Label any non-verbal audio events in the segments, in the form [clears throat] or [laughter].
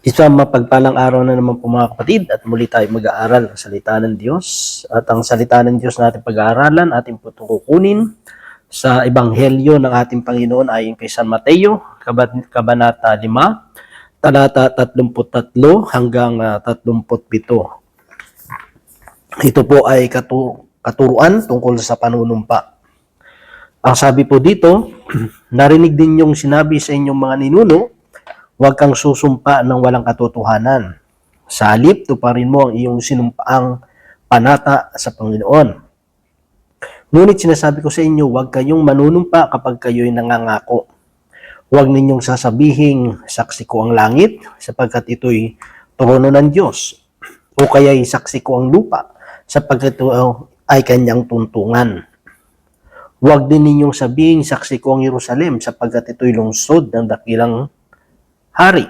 Isang mapagpalang araw na naman po mga kapatid at muli tayo mag-aaral ng salita ng Diyos. At ang salita ng Diyos natin pag-aaralan, ating po itong kukunin sa Ebanghelyo ng ating Panginoon ayon kay San Mateo, Kabanata 5, talata 33 hanggang ah, 37. Ito po ay katu- katuruan tungkol sa panunumpa. Ang sabi po dito, [clears throat] narinig din yung sinabi sa inyong mga ninuno, huwag kang susumpa ng walang katotohanan. Sa halip, tuparin mo ang iyong sinumpaang panata sa Panginoon. Ngunit sinasabi ko sa inyo, huwag kayong manunumpa kapag kayo'y nangangako. Huwag ninyong sasabihing saksi ko ang langit sapagkat ito'y trono ng Diyos. O kaya'y saksi ko ang lupa sapagkat ito ay kanyang tuntungan. Huwag din ninyong sabihing saksi ko ang Jerusalem sapagkat ito'y lungsod ng dakilang hari.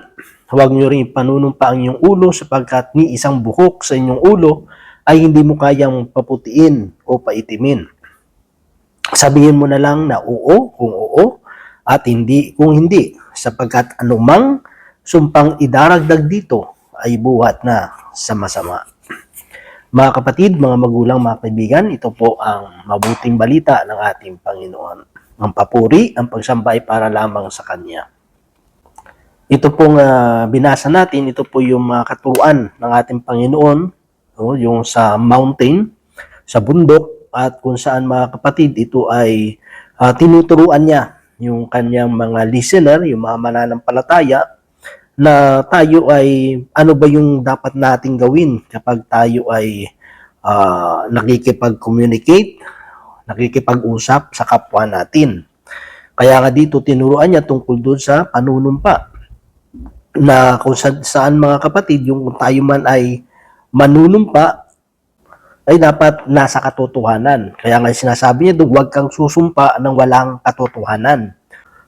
Huwag niyo rin panunumpa ang inyong ulo sapagkat ni isang buhok sa inyong ulo ay hindi mo kayang paputiin o paitimin. Sabihin mo na lang na oo kung oo at hindi kung hindi sapagkat anumang sumpang idaragdag dito ay buhat na sa masama. Mga kapatid, mga magulang, mga kaibigan, ito po ang mabuting balita ng ating Panginoon. Ang papuri, ang pagsamba ay para lamang sa Kanya. Ito pong ah, binasa natin, ito po yung mga katuruan ng ating Panginoon, no, yung sa mountain, sa bundok, at kung saan mga kapatid, ito ay ah, tinuturuan niya yung kanyang mga listener, yung mga mananampalataya, na tayo ay ano ba yung dapat nating gawin kapag tayo ay ah, nakikipag-communicate, nakikipag-usap sa kapwa natin. Kaya nga dito tinuruan niya tungkol doon sa panunumpa na kung sa- saan mga kapatid yung tayo man ay manunumpa ay dapat nasa katotohanan. Kaya nga sinasabi niya doon, huwag kang susumpa ng walang katotohanan.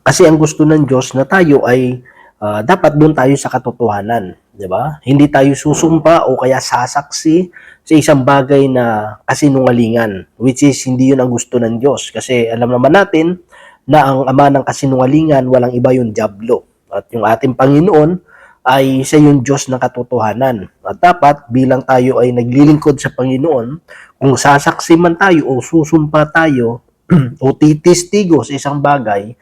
Kasi ang gusto ng Diyos na tayo ay ah, dapat doon tayo sa katotohanan, 'di ba? Hindi tayo susumpa o kaya sasaksi sa isang bagay na kasinungalingan, which is hindi 'yun ang gusto ng Diyos kasi alam naman natin na ang ama ng kasinungalingan walang iba yung diablo. At yung ating Panginoon ay siya yung Diyos ng katotohanan. At dapat bilang tayo ay naglilingkod sa Panginoon, kung sasaksi man tayo o susumpa tayo [clears throat] o titistigo sa isang bagay,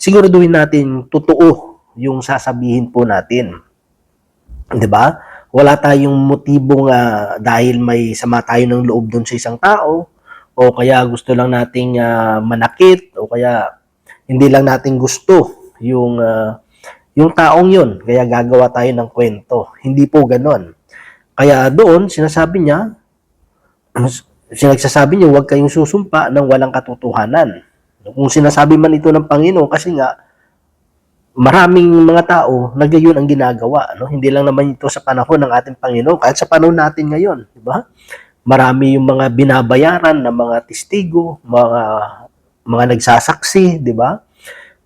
siguraduhin natin totoo yung sasabihin po natin. 'Di ba? Wala tayong motibong ah, dahil may sama tayo ng loob doon sa isang tao o kaya gusto lang nating ah, manakit o kaya hindi lang natin gusto yung ah, yung taong yun, kaya gagawa tayo ng kwento. Hindi po ganon. Kaya doon, sinasabi niya, sinagsasabi niya, huwag kayong susumpa ng walang katotohanan. Kung sinasabi man ito ng Panginoon, kasi nga, maraming mga tao na gayon ang ginagawa. No? Hindi lang naman ito sa panahon ng ating Panginoon, kahit sa panahon natin ngayon. Di ba? Marami yung mga binabayaran ng mga testigo, mga mga nagsasaksi, di ba?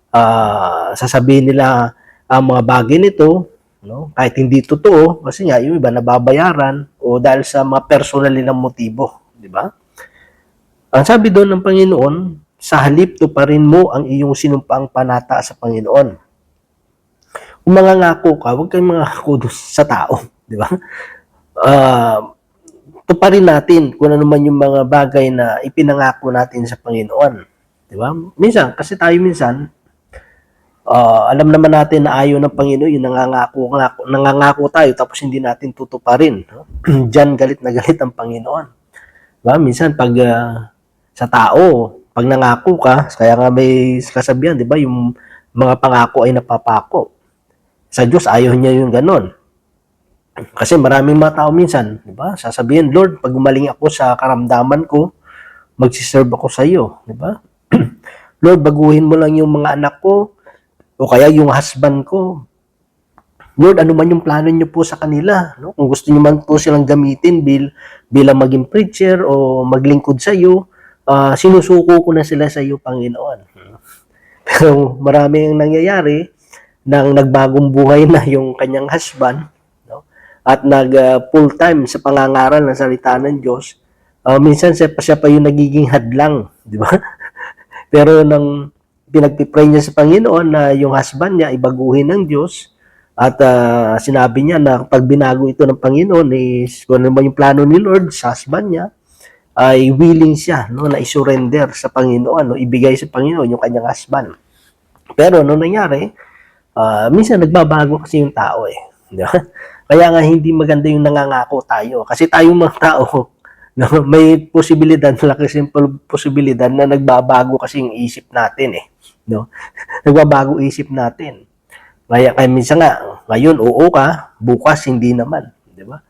Ah, sasabihin nila ang mga bagay nito, no? Kahit hindi totoo, kasi nga yung iba nababayaran o dahil sa mga personal nilang motibo, di ba? Ang sabi doon ng Panginoon, sa halip tuparin mo ang iyong sinumpaang panata sa Panginoon. Kung mangangako ka, huwag kang mangako sa tao, di ba? Ah, tuparin natin kung ano man yung mga bagay na ipinangako natin sa Panginoon. Di ba? Minsan, kasi tayo minsan, ah, alam naman natin na ayaw ng Panginoon, yung nangangako, ngako, nangangako tayo tapos hindi natin tutuparin. No? [clears throat] Diyan galit na galit ang Panginoon. Diba? Minsan, pag ah, sa tao, pag nangako ka, kaya nga may kasabihan, di ba, yung mga pangako ay napapako. Sa Diyos, ayaw niya yung ganon. Kasi maraming mga tao minsan, di ba, sasabihin, Lord, pag gumaling ako sa karamdaman ko, magsiserve ako sa iyo, di ba? [clears throat] Lord, baguhin mo lang yung mga anak ko, o kaya yung husband ko. Lord, ano man yung plano niyo po sa kanila. No? Kung gusto niyo man po silang gamitin bil, bilang maging preacher o maglingkod sa iyo, ah, sinusuko ko na sila sa iyo, Panginoon. Pero marami ang nangyayari nang nagbagong buhay na yung kanyang husband no? at nag ah, full time sa pangangaral ng salita ng Diyos, ah, minsan siya pa, siya pa yung nagiging hadlang, di ba? [laughs] Pero nang pinagpipray niya sa Panginoon na yung husband niya ibaguhin ng Diyos At ah, sinabi niya na pag binago ito ng Panginoon, is, kung ano ba yung plano ni Lord sa husband niya, ay willing siya no, na isurrender sa Panginoon, no, ibigay sa Panginoon yung kanyang husband. Pero ano nangyari, ah, minsan nagbabago kasi yung tao eh. [laughs] Kaya nga hindi maganda yung nangangako tayo. Kasi tayong mga tao, no, [laughs] may posibilidad, malaki simple posibilidad na nagbabago kasi yung isip natin eh. No? [laughs] nagbabago isip natin. Kaya, kaya minsan nga, ngayon oo ka, bukas hindi naman. Di ba?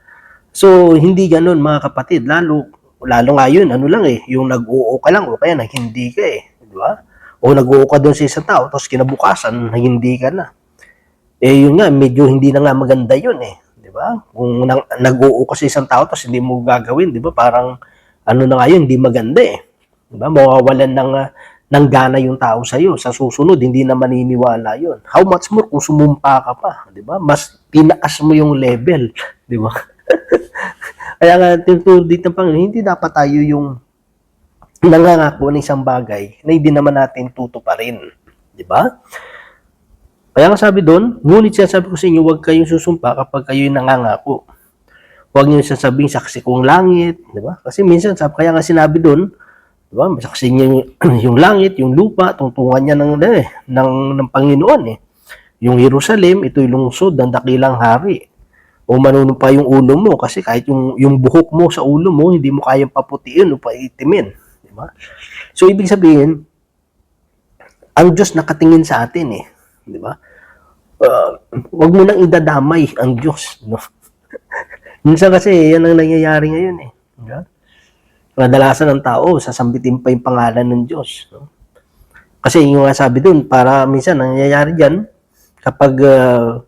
So, hindi ganun mga kapatid. Lalo, lalo nga yun, ano lang eh, yung nag-oo ka lang o kaya nag hindi ka eh. Di ba? O nag-oo ka doon sa isang tao, tapos kinabukasan, hindi ka na. Eh yun nga, medyo hindi na nga maganda yun eh. Di ba? Kung nang, nag-oo ka sa isang tao, tapos hindi mo gagawin, di ba? Parang, ano na nga yun, hindi maganda eh. Di ba? Mawawalan ng, ah, ng gana yung tao sa iyo. Sa susunod, hindi na maniniwala yun. How much more kung sumumpa ka pa, di ba? Mas tinaas mo yung level, di ba? [laughs] Kaya nga, tinuturo dito ng Panginoon, hindi dapat tayo yung nangangako ng isang bagay na hindi naman natin tutuparin. Di ba? Kaya nga sabi doon, ngunit siya sabi ko sa inyo, huwag kayong susumpa kapag kayo'y nangangako. Huwag niyo sasabihin saksi kong langit, di ba? Kasi minsan, sabi, kaya nga sinabi doon, di ba? Saksi niya yung, [clears throat] yung langit, yung lupa, tungtungan niya ng, eh, ng, ng Panginoon eh. Yung Jerusalem, ito'y lungsod ng dakilang hari. O manunumpa yung ulo mo kasi kahit yung, yung buhok mo sa ulo mo, hindi mo kayang paputiin o paitimin. Di ba? So, ibig sabihin, ang Diyos nakatingin sa atin eh. Di ba? Uh, wag mo nang idadamay ang Diyos. No? [laughs] Minsan kasi, yan ang nangyayari ngayon eh. Ba? Kadalasan ng tao, sasambitin pa yung pangalan ng Diyos. No? Kasi yung nga sabi dun, para minsan nangyayari dyan, kapag uh,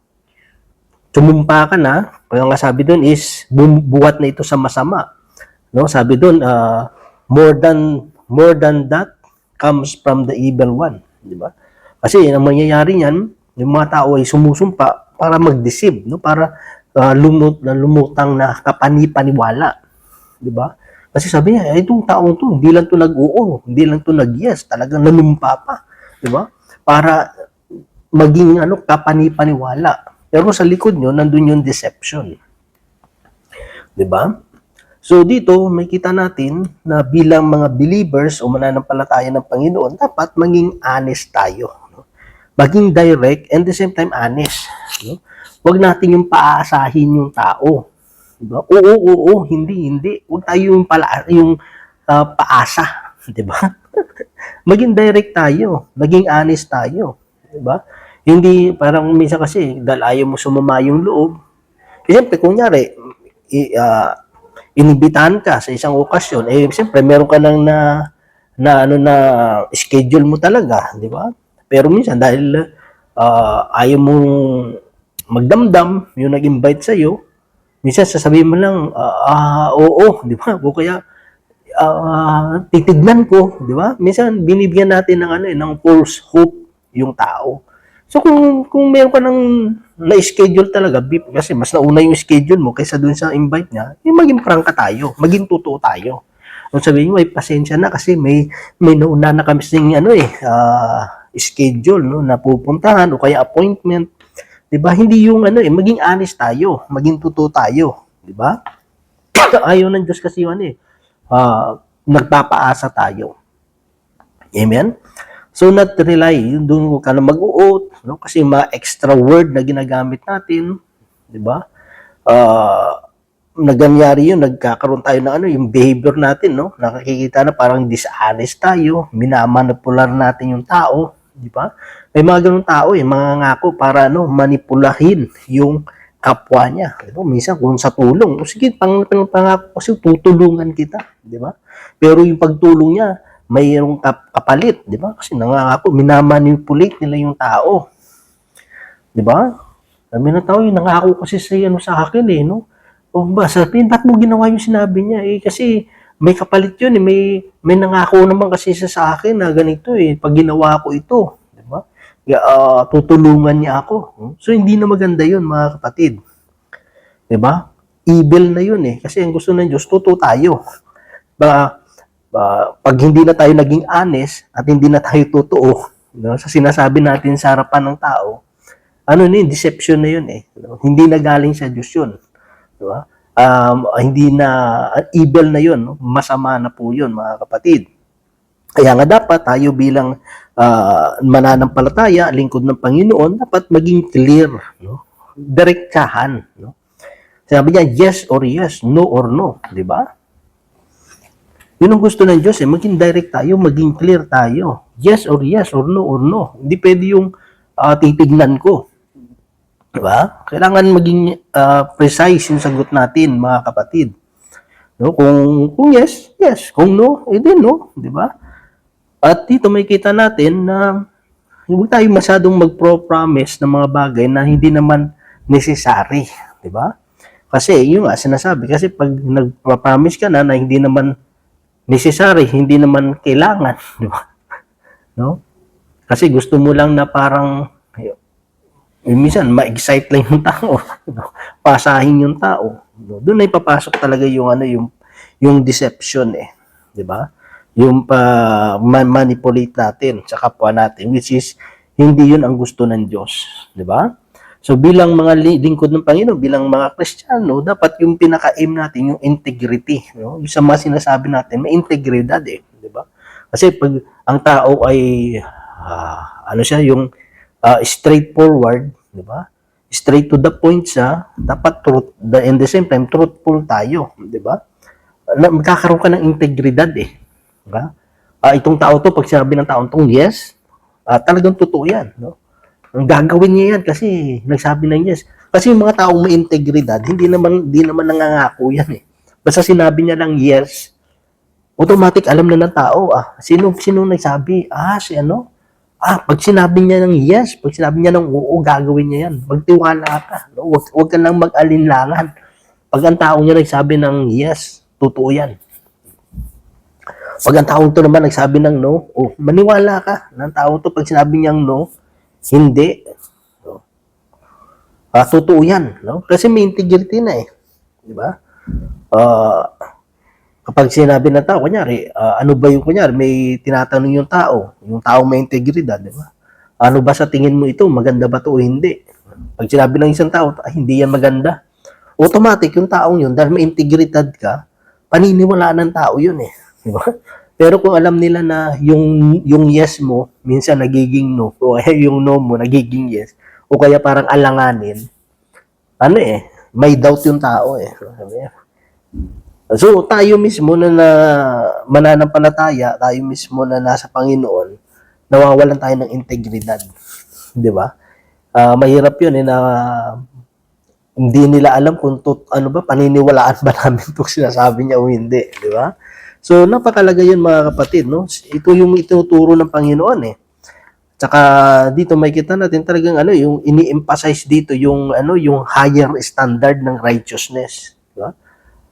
tumumpa ka na, kaya nga sabi dun is, bumubuhat na ito sa masama. No? Sabi dun, uh, more than more than that comes from the evil one. Di ba? Kasi ang mangyayari niyan, yung mga tao ay sumusumpa para mag-deceive, no? para uh, lumut, na lumutang na kapani-paniwala. Di ba? Kasi sabi niya, "Ay, itong taong to, hindi lang to nag-oo, hindi lang to nag-yes, talagang nanumpa pa. Di ba? Para maging ano, kapani-paniwala. Pero sa likod nyo, nandun yung deception. Di ba? So dito, may kita natin na bilang mga believers o mananampalataya ng Panginoon, dapat maging honest tayo. Maging direct and the same time honest. No? Huwag natin yung paaasahin yung tao. Diba? Oo, oo, oo, hindi, hindi. Huwag tayo yung, pala, yung uh, paasa. [laughs] Diba? maging direct tayo. Maging honest tayo. Diba? Hindi, parang minsan kasi, dahil ayaw mo sumama yung loob. Eh, siyempre, kunyari, i, uh, inibitahan ka sa isang okasyon, eh siyempre meron ka nang na na ano na schedule mo talaga, di ba? Pero minsan dahil uh, ayaw mong magdamdam yung nag-invite sa iyo, minsan sasabihin mo lang ah uh, oo, [laughs] di ba? O kaya uh, titignan ko, di ba? Minsan binibigyan natin ng ano eh, ng false hope yung tao. So kung kung meron ka ng na-schedule talaga, kasi mas nauna yung schedule mo kaysa dun sa invite niya, eh, maging prangka tayo, maging totoo tayo. Kung sabihin mo, ay pasensya na kasi may may nauna na kami sing ano eh, uh, schedule no na pupuntahan o kaya appointment. 'Di ba? Hindi yung ano eh, maging honest tayo, maging totoo tayo, 'di ba? Ayaw ng Diyos kasi ano eh, uh, nagpapaasa tayo. Amen? So not rely, doon ka na mag-uot, no? kasi mga extra word na ginagamit natin, di ba? Uh, naganyari yun, nagkakaroon tayo ng ano, yung behavior natin, no? Nakikita na parang dishonest tayo, minamanipular natin yung tao, di ba? May mga ganung tao, eh, mga ngako para ano, manipulahin yung kapwa niya. Di ba? Minsan kung sa tulong, o sige, pang, pang, pangako kasi tutulungan kita, di ba? Pero yung pagtulong niya, mayroong kap- kapalit, di ba? Kasi nangangako, minamanipulate nila yung tao. Di ba? Sabi ng tao, yung nangako kasi sa ano sa akin eh, no? O ba, sabihin, ba't mo ginawa yung sinabi niya? Eh, kasi may kapalit yun eh, may, may nangako naman kasi sa akin na ganito eh, pag ginawa ko ito, di ba? Uh, tutulungan niya ako. So, hindi na maganda yun, mga kapatid. Di ba? Evil na yun eh, kasi ang gusto ng Diyos, totoo tayo. Ba, uh, pag hindi na tayo naging honest at hindi na tayo totoo no, sa sinasabi natin sa harapan ng tao, ano na yun, deception na yun eh. No? Hindi na galing sa Diyos yun. Di ba? Um, hindi na, evil na yun. Masama na po yun, mga kapatid. Kaya nga dapat tayo bilang ah, mananampalataya, lingkod ng Panginoon, dapat maging clear, no? Direktahan, no? Sabi niya, yes or yes, no or no, di ba? Yun ang gusto ng Diyos eh, maging direct tayo, maging clear tayo. Yes or yes or no or no. Hindi pwede yung ah, titignan ko. Di ba? Kailangan maging ah, precise yung sagot natin, mga kapatid. No? Kung, kung yes, yes. Kung no, eh din no. Di ba? At dito may kita natin na huwag tayo masyadong magpro-promise ng mga bagay na hindi naman necessary. Di ba? Kasi yung nga sinasabi, kasi pag nagpa-promise ka na na hindi naman necessary, hindi naman kailangan. [laughs] Di ba? No? Kasi gusto mo lang na parang eh, minsan ma-excite lang yung tao, [laughs] pasahin yung tao. Doon ay papasok talaga yung ano yung yung deception eh, 'di ba? Yung pa ma- manipulate natin sa kapwa natin which is hindi yun ang gusto ng Diyos, 'di ba? So bilang mga li- lingkod ng Panginoon, bilang mga Kristiyano, dapat yung pinaka-aim natin yung integrity, no? Yung sa mga sinasabi natin, may integridad eh, 'di ba? Kasi pag ang tao ay ah, ano siya yung ah, straightforward, 'di ba? Straight to the point siya, dapat truth, the, in the same time truthful tayo, 'di ba? Na, magkakaroon ka ng integridad eh. 'di ba? Ah, itong tao to pag sinabi ng taong tong yes, ah, talagang totoo 'yan, no? Ang gagawin niya 'yan kasi nagsabi ng yes. Kasi yung mga taong may integridad, hindi naman hindi naman nangangako 'yan eh. Basta sinabi niya lang yes, automatic alam na ng tao, ah, sino sino nagsabi? Ah, si ano? Ah, pag sinabi niya ng yes, pag sinabi niya ng oo, gagawin niya yan. Magtiwala ka. No? Huwag, huwag ka nang mag-alinlangan. Pag ang tao niya nagsabi ng yes, totoo yan. Pag ang taong to naman nagsabi ng no, oh, maniwala ka ng tao to pag sinabi niyang no, hindi. No? Ah, totoo yan. No? Kasi may integrity na eh. Di ba? Ah, kapag sinabi ng tao, kunyari, ah, ano ba yung kunyari, may tinatanong yung tao, yung tao may integridad, di ba? Ano ba sa tingin mo ito? Maganda ba to o hindi? Pag sinabi ng isang tao, ah, hindi yan maganda. Automatic, yung taong yun, dahil may integridad ka, paniniwalaan ng tao yun eh. Di ba? [laughs] Pero kung alam nila na yung yung yes mo, minsan nagiging no, o [laughs] kaya yung no mo, nagiging yes, o kaya parang alanganin, ano eh, may doubt yung tao eh. Sabi So, tayo mismo na, na mananampalataya, tayo mismo na nasa Panginoon, nawawalan tayo ng integridad. Di ba? Ah, mahirap yun eh, na hindi nila alam kung tut, ano ba, paniniwalaan ba namin [laughs] itong sinasabi niya o hindi. Di ba? So, napakalaga yun mga kapatid. No? Ito yung itinuturo ng Panginoon eh. Tsaka dito may kita natin talagang ano yung ini-emphasize dito yung ano yung higher standard ng righteousness, di ba?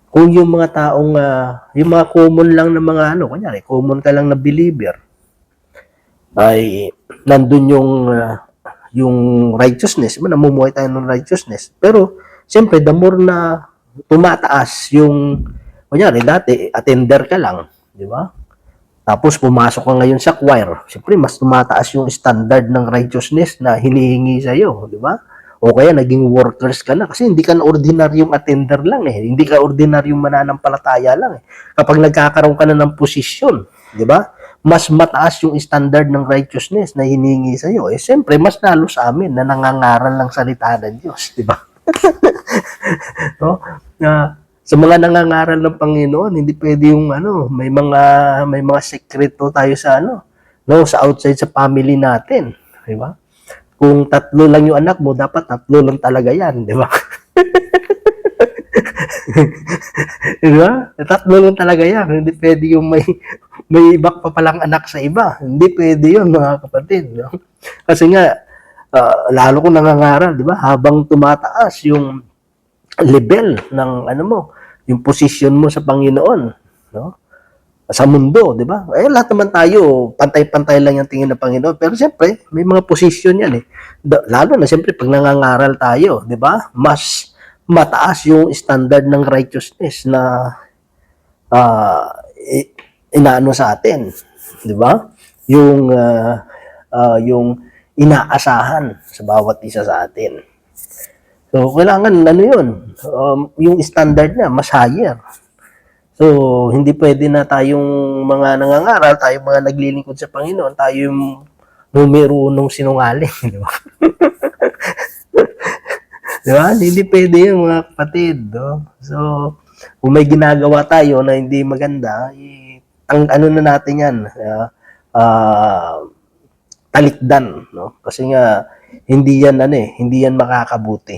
Kung yung mga taong, ah, yung mga common lang na mga ano, kunyari, common ka lang na believer, ay nandun yung, ah, yung righteousness, namumuhay tayo ng righteousness. Pero, siyempre, the more na tumataas yung, kunyari, dati, attender ka lang, di ba? Tapos, pumasok ka ngayon sa choir. Siyempre, mas tumataas yung standard ng righteousness na hinihingi sa'yo, di ba? O kaya naging workers ka na kasi hindi ka na ordinaryong attender lang eh. Hindi ka ordinaryong mananampalataya lang eh. Kapag nagkakaroon ka na ng posisyon, di ba? Mas mataas yung standard ng righteousness na hiningi sa iyo. Eh siyempre, mas lalo sa amin na nangangaral ng salita ng Diyos, di ba? [laughs] no? Na sa mga nangangaral ng Panginoon, hindi pwede yung ano, may mga may mga sekreto tayo sa ano, no, sa outside sa family natin, di ba? Kung tatlo lang yung anak mo, dapat tatlo lang talaga yan, di ba? [laughs] di ba? Tatlo lang talaga yan. Hindi pwede yung may may iba pa palang anak sa iba. Hindi pwede yun, mga kapatid. No? Kasi nga, ah, lalo kung nangangaral, di ba? Habang tumataas yung level ng ano mo, yung position mo sa Panginoon, no? Sa mundo, di ba? Eh, lahat naman tayo, pantay-pantay lang yung tingin ng Panginoon. Pero siyempre, may mga posisyon yan eh. Lalo na siyempre, pag nangangaral tayo, di ba? Mas mataas yung standard ng righteousness na i- inaano sa atin, di ba? Yung, ah, ah, yung inaasahan sa bawat isa sa atin. So, kailangan, ano yun, um, yung standard na, mas higher. So, hindi pwede na tayong mga nangangaral, tayong mga naglilingkod sa Panginoon, tayo yung numero unong sinungaling, [laughs] di ba? di ba? Hindi pwede yun, mga kapatid. No? So, kung may ginagawa tayo na hindi maganda, eh, ang ano na natin yan, ah, ah, talikdan, no? Kasi nga, hindi yan, ano eh, hindi yan makakabuti.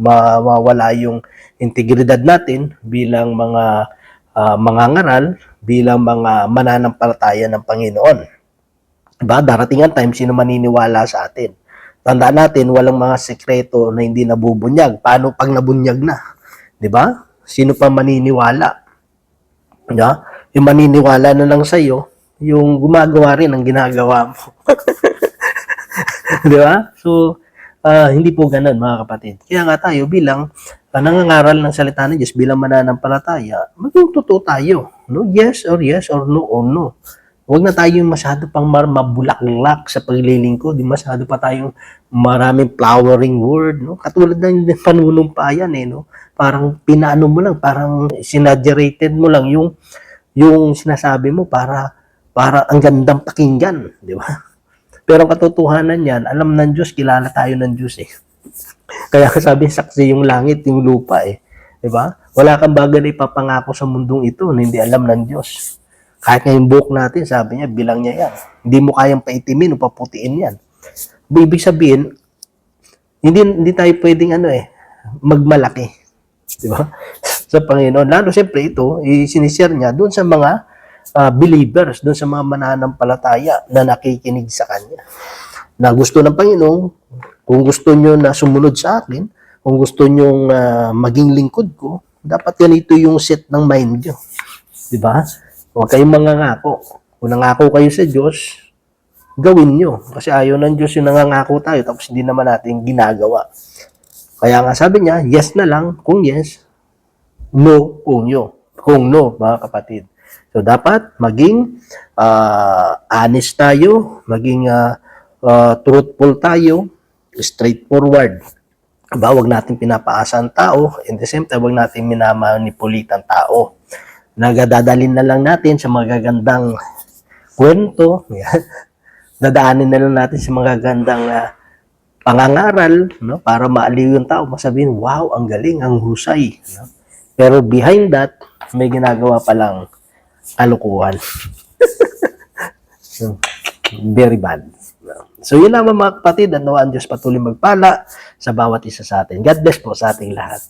Ma- mawala yung integridad natin bilang mga uh, mangangaral, bilang mga mananampalataya ng Panginoon. Diba? Darating ang time, sino maniniwala sa atin? Tandaan natin, walang mga sekreto na hindi nabubunyag. Paano pag nabunyag na? Ba? Sino pa maniniwala? Diba? Yung maniniwala na lang sa'yo, yung gumagawa rin ang ginagawa mo. [laughs] Di ba? So, ah, hindi po ganun mga kapatid. Kaya nga tayo bilang uh, ng salita ng Diyos, bilang mananampalataya, maging totoo tayo. No? Yes or yes or no or no. Huwag na tayo masyado pang mabulaklak sa paglilingkod. Masyado pa tayong maraming flowering word. No? Katulad ng panunumpayan eh. No? Parang pinaano mo lang, parang sinagerated mo lang yung yung sinasabi mo para para ang gandang pakinggan, di ba? Pero ang katotohanan yan, alam ng Diyos, kilala tayo ng Diyos eh. [laughs] Kaya sabi, saksi yung langit, yung lupa eh. Di ba? Wala kang bagay na ipapangako sa mundong ito na hindi alam ng Diyos. Kahit nga yung buhok natin, sabi niya, bilang niya yan. Hindi mo kayang paitimin o paputiin yan. Ibig sabihin, hindi, hindi tayo pwedeng ano eh, magmalaki. Di ba? [laughs] sa Panginoon. Lalo siyempre ito, isinishare niya doon sa mga ah, believers, doon sa mga mananampalataya na nakikinig sa Kanya. Na gusto ng Panginoon, kung gusto nyo na sumunod sa akin, kung gusto nyo maging lingkod ko, dapat ganito yung set ng mind nyo. Di ba? Huwag kayong mangangako. Kung nangako kayo sa Diyos, gawin nyo. Kasi ayaw ng Diyos yung nangangako tayo, tapos hindi naman natin ginagawa. Kaya nga sabi niya, yes na lang, kung yes, no kung yo. Kung no, mga kapatid. So, dapat maging ah, honest tayo, maging ah, ah, truthful tayo, straightforward. Ba, wag natin pinapaasa ang tao, in the same time, wag natin minamanipulit ang tao. Nagadadalin na lang natin sa magagandang kwento, [laughs] dadaanin na lang natin sa magagandang ah, pangangaral, no, para maaliw yung tao, masabihin, wow, ang galing, ang husay. No? Pero behind that, may ginagawa palang kalukuhan. So, Very bad. So, yun naman mga kapatid, ang Diyos patuloy magpala sa bawat isa sa atin. God bless po sa ating lahat.